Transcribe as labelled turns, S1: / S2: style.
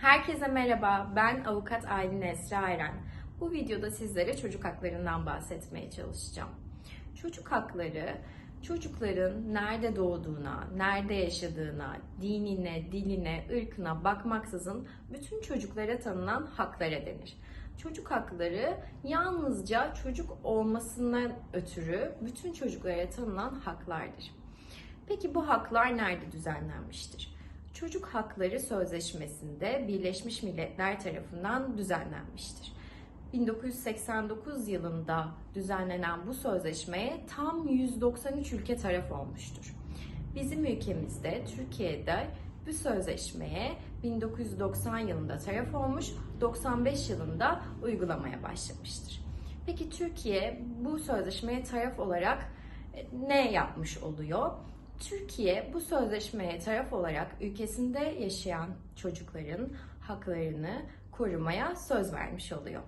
S1: Herkese merhaba, ben avukat Aylin Esra Eren. Bu videoda sizlere çocuk haklarından bahsetmeye çalışacağım. Çocuk hakları, çocukların nerede doğduğuna, nerede yaşadığına, dinine, diline, ırkına bakmaksızın bütün çocuklara tanınan haklara denir. Çocuk hakları yalnızca çocuk olmasından ötürü bütün çocuklara tanınan haklardır. Peki bu haklar nerede düzenlenmiştir? Çocuk Hakları Sözleşmesi'nde Birleşmiş Milletler tarafından düzenlenmiştir. 1989 yılında düzenlenen bu sözleşmeye tam 193 ülke taraf olmuştur. Bizim ülkemizde, Türkiye'de bu sözleşmeye 1990 yılında taraf olmuş, 95 yılında uygulamaya başlamıştır. Peki Türkiye bu sözleşmeye taraf olarak e, ne yapmış oluyor? Türkiye bu sözleşmeye taraf olarak ülkesinde yaşayan çocukların haklarını korumaya söz vermiş oluyor.